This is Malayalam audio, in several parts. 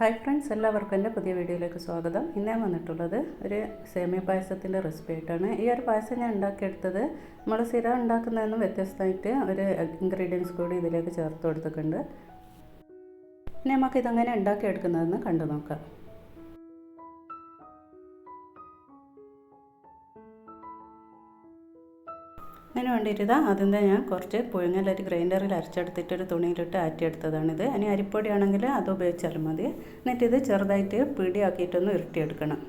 ഹായ് ഫ്രണ്ട്സ് എല്ലാവർക്കും എന്റെ പുതിയ വീഡിയോയിലേക്ക് സ്വാഗതം. ഇന്ന് ഞാൻ വന്നിട്ടുള്ളത് ഒരു സേമിയ പായസത്തിന്റെ റെസിപ്പി ആയിട്ടാണ്. ഈ ഒരു പായസം ഞാൻ ഉണ്ടാക്കിയെടുത്തത് നമ്മൾ സ്ഥിരം ഉണ്ടാക്കുന്നതെന്ന് വ്യത്യസ്തമായിട്ട് ഒരു ഇൻഗ്രീഡിയൻസ് കൂടി ഇതിലേക്ക് ചേർത്ത് കൊടുത്തിട്ടുണ്ട്. ഇനി നമുക്ക് ഇതെങ്ങനെ ഉണ്ടാക്കിയെടുക്കുന്നതെന്ന് കണ്ടു നോക്കാം അതിന് വേണ്ടിയിട്ട് ഇതാ അതിന്റെ ഞാൻ കുറച്ച് പുഴുങ്ങലൊരു ഗ്രൈൻഡറിൽ അരച്ചെടുത്തിട്ട് ഒരു തുണിയിലിട്ട് ആറ്റിയെടുത്തതാണിത്. ഇനി അരിപ്പൊടിയാണെങ്കിൽ അത് ഉപയോഗിച്ചാലും മതി. എന്നിട്ട് ഇത് ചെറുതായിട്ട് പിടിയാക്കിയിട്ടൊന്ന് ഉരുട്ടിയെടുക്കണം.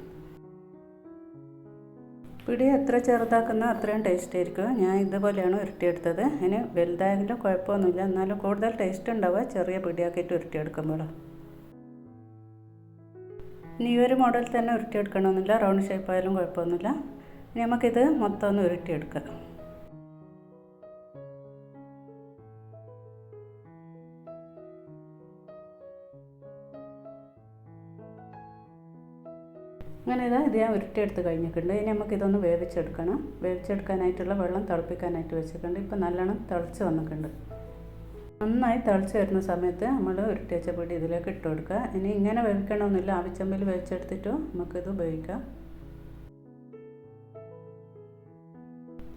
പിടി എത്ര ചെറുതാക്കുന്ന അത്രയും ടേസ്റ്റ് ആയിരിക്കും. ഞാൻ ഇതുപോലെയാണ് ഉരുട്ടിയെടുത്തത്. ഇനി വലുതായെങ്കിലും കുഴപ്പമൊന്നുമില്ല. എന്നാലും കൂടുതൽ ടേസ്റ്റ് ഉണ്ടാവുക ചെറിയ പിടിയാക്കിയിട്ട് ഉരുട്ടിയെടുക്കുമ്പോൾ ഇനി ഈ ഒരു മോഡൽ തന്നെ ഉരുട്ടിയെടുക്കണമെന്നില്ല. റൗണ്ട് ഷേപ്പ് ആയാലും കുഴപ്പമൊന്നുമില്ല. ഇനി നമുക്കിത് മൊത്തം ഒന്ന് ഉരുട്ടിയെടുക്കാം. അങ്ങനെ ഇതാ ഇത് ഞാൻ ഉരുട്ടിയെടുത്ത് കഴിഞ്ഞിട്ടുണ്ട്. ഇനി നമുക്ക് ഇതൊന്ന് വേവിച്ചെടുക്കണം. വേവിച്ചെടുക്കാനായിട്ടുള്ള വെള്ളം തിളപ്പിക്കാനായിട്ട് വെച്ചിട്ടുണ്ട്. ഇപ്പം നല്ലോണം തിളച്ച് വന്നിട്ടുണ്ട്. നന്നായി തിളച്ച് വരുന്ന സമയത്ത് നമ്മൾ ഉരുട്ടി വെച്ച പൊടി ഇതിലേക്ക് ഇട്ട് കൊടുക്കുക. ഇനി ഇങ്ങനെ വേവിക്കണമെന്നില്ല. ആവിച്ചമ്പിൽ വേവിച്ചെടുത്തിട്ടും നമുക്കിത് ഉപയോഗിക്കാം.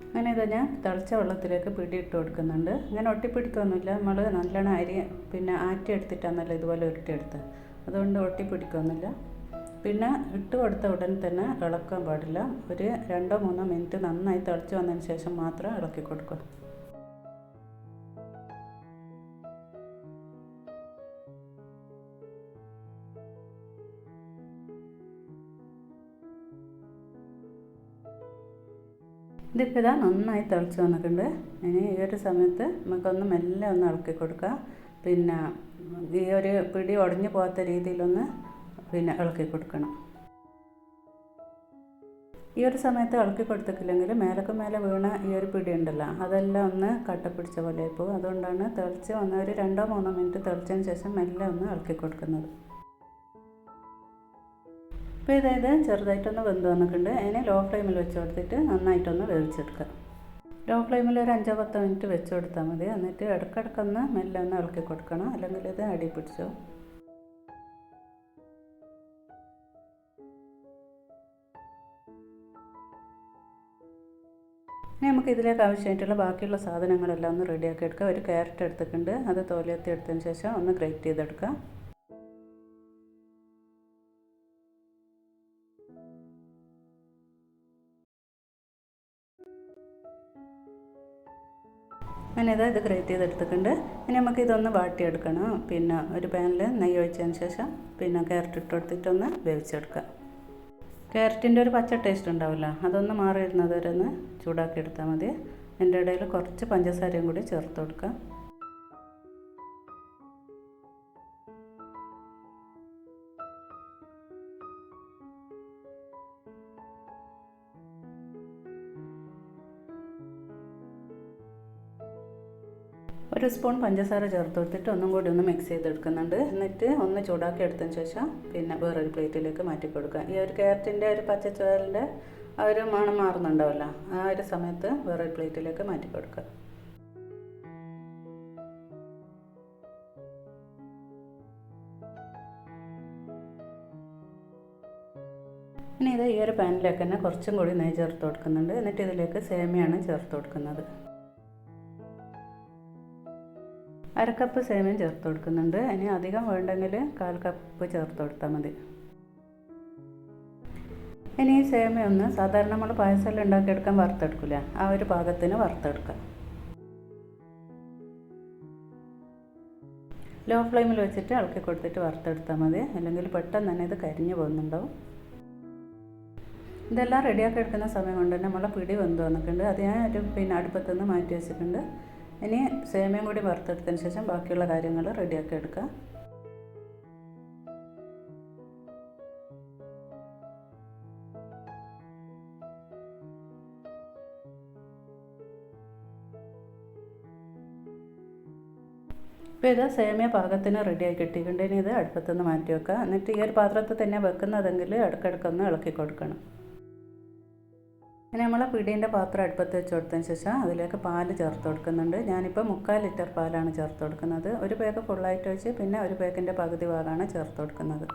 അങ്ങനെ ഇത് ഞാൻ തിളച്ച വെള്ളത്തിലേക്ക് പിടി ഇട്ട് കൊടുക്കുന്നുണ്ട്. ഇങ്ങനെ ഒട്ടിപ്പിടിക്കൊന്നുമില്ല നമ്മൾ നല്ലോണം അരി പിന്നെ ആറ്റി എടുത്തിട്ടാണല്ലോ ഇതുപോലെ ഉരുട്ടിയെടുത്ത് അതുകൊണ്ട് ഒട്ടിപ്പിടിക്കൊന്നുമില്ല പിന്നെ ഇട്ട് കൊടുത്ത ഉടൻ തന്നെ ഇളക്കാൻ പാടില്ല. ഒരു രണ്ടോ മൂന്നോ മിനിറ്റ് നന്നായി തിളച്ച് വന്നതിന് ശേഷം മാത്രം ഇളക്കി കൊടുക്കുക. ഇതിപ്പോൾ ഇതാ നന്നായി തിളച്ച് വന്നിട്ടുണ്ട്. ഇനി ഈ ഒരു സമയത്ത് നമുക്കൊന്ന് മെല്ലെ ഒന്ന് ഇളക്കി കൊടുക്കുക പിന്നെ ഈ ഒരു പിടി ഉടഞ്ഞു പോകാത്ത രീതിയിലൊന്ന് പിന്നെ ഇളക്കി കൊടുക്കണം. ഈ ഒരു സമയത്ത് ഇളക്കി കൊടുത്തിട്ടില്ലെങ്കിൽ മേലക്ക് മേലെ വീണ ഈ ഒരു പിടി ഉണ്ടല്ലോ അതെല്ലാം ഒന്ന് കട്ട പിടിച്ച പോലെ ആയിപ്പോൾ അതുകൊണ്ടാണ് തിളച്ച് വന്ന ഒരു രണ്ടോ മൂന്നോ മിനിറ്റ് തിളച്ചതിന് ശേഷം മെല്ലെ ഒന്ന് ഇളക്കി കൊടുക്കുന്നത്. ഇപ്പോൾ ഇതായത് ചെറുതായിട്ടൊന്ന് വെന്ത് വന്നിട്ടുണ്ട്. അതിനെ ലോ ഫ്ലെയിമിൽ വെച്ച് കൊടുത്തിട്ട് നന്നായിട്ടൊന്ന് വേവിച്ചെടുക്കുക ലോ ഫ്ലെയിമിൽ ഒരു അഞ്ചോ പത്തോ മിനിറ്റ് വെച്ച് കൊടുത്താൽ മതി. എന്നിട്ട് ഇടയ്ക്കിടയ്ക്കൊന്ന് മെല്ലെ ഒന്ന് ഇളക്കി കൊടുക്കണം. അല്ലെങ്കിൽ ഇത് അടി പിടിച്ചോ. ഇനി നമുക്ക് ഇതിലേക്ക് ആവശ്യമായിട്ടുള്ള ബാക്കിയുള്ള സാധനങ്ങളെല്ലാം ഒന്ന് റെഡിയാക്കി എടുക്കുക ഒരു ക്യാരറ്റ് എടുത്തിട്ടുണ്ട്. അത് തോലിയത്തി എടുത്തതിന് ശേഷം ഒന്ന് ഗ്രേറ്റ് ചെയ്തെടുക്കുക അങ്ങനെ ഇതാ ഗ്രേറ്റ് ചെയ്തെടുത്തിട്ടുണ്ട്. ഇനി നമുക്ക് ഇതൊന്ന് വാട്ടിയെടുക്കണം. പിന്നെ ഒരു പാനിൽ നെയ്യ് ഒഴിച്ചതിന് ശേഷം പിന്നെ ക്യാരറ്റ് ഇട്ട് വേവിച്ചെടുക്കുക ക്യാരറ്റിന്റെ ഒരു പച്ച ടേസ്റ്റ് ഉണ്ടാവില്ല. അതൊന്ന് മാറി വരുന്നത് വരെ ഒന്ന് ചൂടാക്കി എടുത്താൽ മതി. എന്റെ ഇടയിൽ കുറച്ച് പഞ്ചസാരയും കൂടി ചേർത്ത് കൊടുക്കുക ഒരു സ്പൂൺ പഞ്ചസാര ചേർത്ത് കൊടുത്തിട്ട് ഒന്നും കൂടി ഒന്ന് മിക്സ് ചെയ്തെടുക്കുന്നുണ്ട്. എന്നിട്ട് ഒന്ന് ചൂടാക്കി എടുത്തതിന് ശേഷം പിന്നെ വേറൊരു പ്ലേറ്റിലേക്ക് മാറ്റി കൊടുക്കുക. ഈ ഒരു ക്യാരറ്റിന്റെ ഒരു പച്ചച്ചോറിന്റെ ആ ഒരു മണം മാറുന്നുണ്ടാവില്ല ആ ഒരു സമയത്ത് വേറൊരു പ്ലേറ്റിലേക്ക് മാറ്റി കൊടുക്കുക. ഇനി ഇത് ഈ ഒരു പാനിലേക്ക് തന്നെ കുറച്ചും കൂടി നെയ്യ് ചേർത്ത് കൊടുക്കുന്നുണ്ട്. എന്നിട്ട് ഇതിലേക്ക് സേമിയാണ് ചേർത്ത് കൊടുക്കുന്നത്. അരക്കപ്പ് സേമിയം ചേർത്ത് കൊടുക്കുന്നുണ്ട്. ഇനി അധികം വേണ്ടെങ്കിൽ കാൽ കപ്പ് ചേർത്ത് കൊടുത്താൽ മതി. ഇനി ഈ സേമിയ ഒന്ന് സാധാരണ നമ്മൾ പായസമെല്ലാം ഉണ്ടാക്കിയെടുക്കാൻ വറുത്തെടുക്കില്ല ആ ഒരു പാകത്തിന് വറുത്തെടുക്കാം ലോ ഫ്ലെയിമിൽ വെച്ചിട്ട് ഇളക്കി കൊടുത്തിട്ട് വറുത്തെടുത്താൽ മതി. അല്ലെങ്കിൽ പെട്ടെന്ന് തന്നെ ഇത് കരിഞ്ഞു പോകുന്നുണ്ടാവും. ഇതെല്ലാം റെഡിയാക്കി എടുക്കുന്ന സമയം കൊണ്ട് തന്നെ നമ്മളെ പിടി വെന്ത് വന്നിട്ടുണ്ട്. അത് ഞാൻ ഒരു പിന്നെ അടുപ്പത്തുനിന്ന് മാറ്റി വെച്ചിട്ടുണ്ട്. ഇനി സേമിയം കൂടി വറുത്തെടുത്തതിന് ശേഷം ബാക്കിയുള്ള കാര്യങ്ങൾ റെഡിയാക്കി എടുക്കുക. ഇപ്പോൾ ഇത് സേമിയ പാകത്തിന് റെഡിയായി കിട്ടിയിട്ടുണ്ടെങ്കിൽ ഇത് അടുപ്പത്തുനിന്ന് മാറ്റി വെക്കുക. എന്നിട്ട് ഈ ഒരു പാത്രത്തിൽ തന്നെ വെക്കുന്നതെങ്കിൽ ഇടയ്ക്കിടയ്ക്കൊന്ന് ഇളക്കി കൊടുക്കണം. ഇനി നമ്മൾ പിടീന്റെ പാത്രം അടുപ്പത്ത് വെച്ച് കൊടുത്തതിന് ശേഷം അതിലേക്ക് പാൽ ചേർത്ത് കൊടുക്കുന്നുണ്ട്. ഞാനിപ്പോൾ മുക്കാൽ ലിറ്റർ പാലാണ് ചേർത്ത് കൊടുക്കുന്നത്. ഒരു പേക്ക് ഫുള്ളായിട്ട് വെച്ച് പിന്നെ ഒരു പേക്കിന്റെ പകുതി ഭാഗമാണ് ചേർത്ത് കൊടുക്കുന്നത്.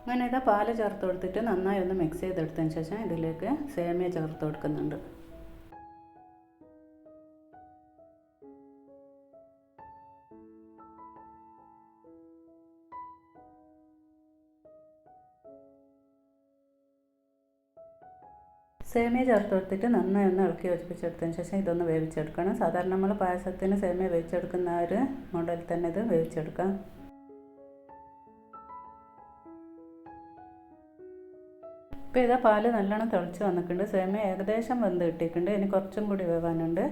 അങ്ങനെ ഇതാ പാൽ ചേർത്ത് കൊടുത്തിട്ട് നന്നായി ഒന്ന് മിക്സ് ചെയ്തെടുത്തതിന് ശേഷം ഇതിലേക്ക് സേമിയ ചേർത്ത് കൊടുക്കുന്നുണ്ട്. സേമിയ ചേർത്ത് കൊടുത്തിട്ട് നന്നായി ഒന്ന് ഇളക്കി യോജിപ്പിച്ചെടുത്തതിന് ശേഷം ഇതൊന്ന് വേവിച്ചെടുക്കണം. സാധാരണ നമ്മൾ പായസത്തിന് സേമിയ വേവിച്ചെടുക്കുന്ന ഒരു മോഡൽ തന്നെ ഇത് വേവിച്ചെടുക്കാം. ഇപ്പോൾ ഇതാ പാൽ നല്ലോണം തിളച്ച് വന്നിട്ടുണ്ട്. സേമിയ ഏകദേശം വെന്ത് കിട്ടിയിട്ടുണ്ട്. ഇനി കുറച്ചും കൂടി വേവാനുണ്ട്.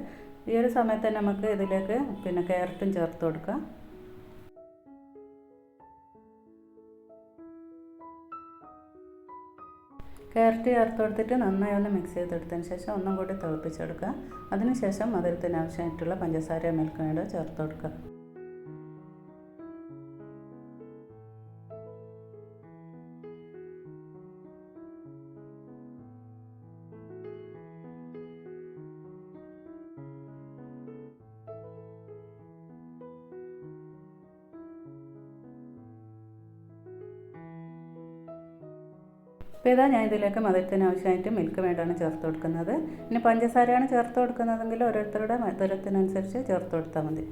ഈ ഒരു സമയത്ത് തന്നെ നമുക്ക് ഇതിലേക്ക് പിന്നെ ക്യാരറ്റും ചേർത്ത് കൊടുക്കാം. ക്യാരറ്റ് ചേർത്ത് കൊടുത്തിട്ട് നന്നായി ഒന്ന് മിക്സ് ചെയ്തെടുത്തതിന് ശേഷം ഒന്നും കൂടി തിളപ്പിച്ചെടുക്കുക. അതിനുശേഷം മധുരത്തിന് ആവശ്യമായിട്ടുള്ള പഞ്ചസാര മിൽക്ക് മേഡ് ചേർത്ത് കൊടുക്കുക. ഇപ്പോൾ ഇതാ ഞാൻ ഇതിലേക്ക് മധുരത്തിന് ആവശ്യമായിട്ട് മിൽക്ക് വേണ്ടാണ് ചേർത്ത് കൊടുക്കുന്നത്. ഇനി പഞ്ചസാരയാണ് ചേർത്ത് കൊടുക്കുന്നതെങ്കിൽ ഓരോരുത്തരുടെ മധുരത്തിനനുസരിച്ച് ചേർത്ത് കൊടുത്താൽ മതി.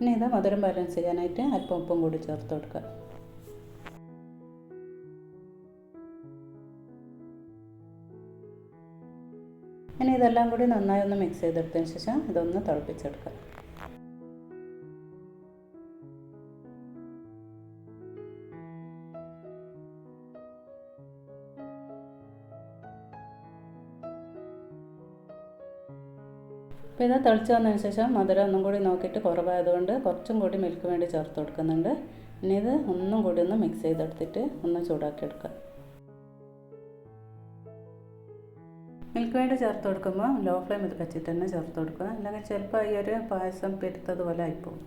ഇനി ഇതാ മധുരം ബാലൻസ് ചെയ്യാനായിട്ട് അല്പം ഉപ്പും കൂടി ചേർത്ത് കൊടുക്കുക. ഇനി ഇതെല്ലാം കൂടി നന്നായി ഒന്ന് മിക്സ് ചെയ്തെടുത്തതിന് ശേഷം ഇതൊന്ന് തിളപ്പിച്ചെടുക്കാം അപ്പോൾ ഇത് തിളച്ച് വന്നതിന് ശേഷം മധുരം ഒന്നും കൂടി നോക്കിയിട്ട് കുറവായതുകൊണ്ട് കുറച്ചും കൂടി മിൽക്ക് വേണ്ടി ചേർത്ത് കൊടുക്കുന്നുണ്ട്. ഇനി ഇത് ഒന്നും കൂടി ഒന്ന് മിക്സ് ചെയ്തെടുത്തിട്ട് ഒന്ന് ചൂടാക്കി എടുക്കുക മിൽക്ക് വേണ്ട ചേർത്ത് കൊടുക്കുമ്പോൾ ലോ ഫ്ലെയിം ഇത് വെച്ചിട്ട് തന്നെ ചേർത്ത് കൊടുക്കുക. അല്ലെങ്കിൽ ചിലപ്പോൾ ഈ ഒരു പായസം പെരുത്തതുപോലെ ആയിപ്പോവും.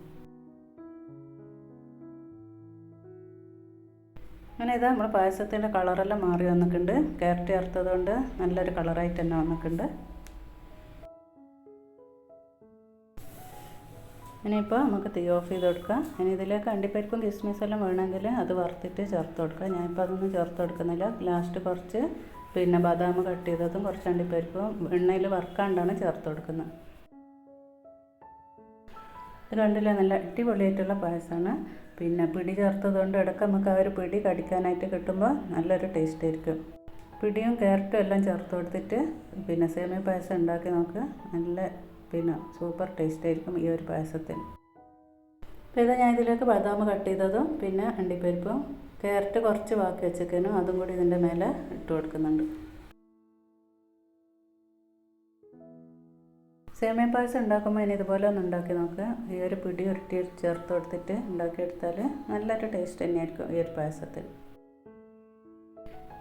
അങ്ങനെ ഇതാ നമ്മൾ പായസത്തിന്റെ കളറെല്ലാം മാറി വന്നിട്ടുണ്ട്. ക്യാരറ്റ് ചേർത്തത് കൊണ്ട് നല്ലൊരു കളറായിട്ട് തന്നെ വന്നിട്ടുണ്ട്. ഇനിയിപ്പോൾ നമുക്ക് തീ ഓഫ് ചെയ്ത് കൊടുക്കാം. ഇനി ഇതിലേക്ക് അണ്ടിപ്പരിപ്പും കിസ്മിസ് എല്ലാം വേണമെങ്കിൽ അത് വറുത്തിട്ട് ചേർത്ത് കൊടുക്കാം. ഞാനിപ്പോൾ അതൊന്നും ചേർത്ത് കൊടുക്കുന്നില്ല. ലാസ്റ്റ് കുറച്ച് പിന്നെ ബദാം കട്ട് ചെയ്തതും കുറച്ച് അണ്ടിപ്പരിപ്പും എണ്ണയിൽ വറുക്കാണ്ടാണ് ചേർത്ത് കൊടുക്കുന്നത്. രണ്ടിലും നല്ല അടിപൊളിയായിട്ടുള്ള പായസമാണ്. പിന്നെ പിടി ചേർത്തത് കൊണ്ട് ഇടയ്ക്ക് നമുക്ക് ആ ഒരു പിടി കടിക്കാനായിട്ട് കിട്ടുമ്പോൾ നല്ലൊരു ടേസ്റ്റ് ആയിരിക്കും. പിടിയും ക്യാരറ്റും എല്ലാം ചേർത്ത് കൊടുത്തിട്ട് പിന്നെ സേമിയ പായസം ഉണ്ടാക്കി നമുക്ക് നല്ല പിന്നെ സൂപ്പർ ടേസ്റ്റ് ആയിരിക്കും ഈ ഒരു പായസത്തിന്. അപ്പോൾ ഇത് ഞാൻ ഇതിലേക്ക് ബദാം കട്ട് ചെയ്തതും പിന്നെ അണ്ടിപ്പരിപ്പും ക്യാരറ്റ് കുറച്ച് ബാക്കി വെച്ചേക്കാനും അതും കൂടി ഇതിന്റെ മേലെ ഇട്ട് കൊടുക്കുന്നുണ്ട്. സേമിയ പായസം ഉണ്ടാക്കുമ്പോൾ ഇനി ഇതുപോലെ ഒന്ന് ഉണ്ടാക്കി നോക്കുക ഈ ഒരു പിടി ഉരുട്ടി ചേർത്ത് കൊടുത്തിട്ട് ഉണ്ടാക്കിയെടുത്താൽ നല്ലൊരു ടേസ്റ്റ് തന്നെയായിരിക്കും ഈ ഒരു പായസത്തിൽ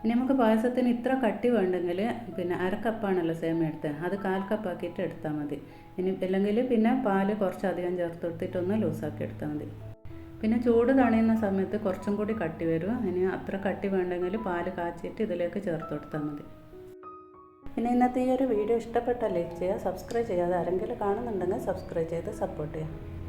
ഇനി നമുക്ക് പായസത്തിന് ഇത്ര കട്ടി വേണ്ടെങ്കിൽ പിന്നെ അരക്കപ്പാണല്ലോ സേമിയ എടുത്തത് അത് കാൽ കപ്പാക്കിയിട്ട് എടുത്താൽ മതി. ഇനി അല്ലെങ്കിൽ പിന്നെ പാൽ കുറച്ചധികം ചേർത്ത് കൊടുത്തിട്ടൊന്ന് ലൂസാക്കി എടുത്താൽ മതി. പിന്നെ ചൂട് തണിയുന്ന സമയത്ത് കുറച്ചും കൂടി കട്ടി വരും. അതിന് അത്ര കട്ടി വേണ്ടെങ്കിൽ പാൽ കാച്ചിട്ട് ഇതിലേക്ക് ചേർത്ത് കൊടുത്താൽ മതി. പിന്നെ ഇന്നത്തെ ഈ ഒരു വീഡിയോ ഇഷ്ടപ്പെട്ടാൽ ലൈക്ക് ചെയ്യുക സബ്സ്ക്രൈബ് ചെയ്യാതെ ആരെങ്കിലും കാണുന്നുണ്ടെങ്കിൽ സബ്സ്ക്രൈബ് ചെയ്ത് സപ്പോർട്ട് ചെയ്യുക.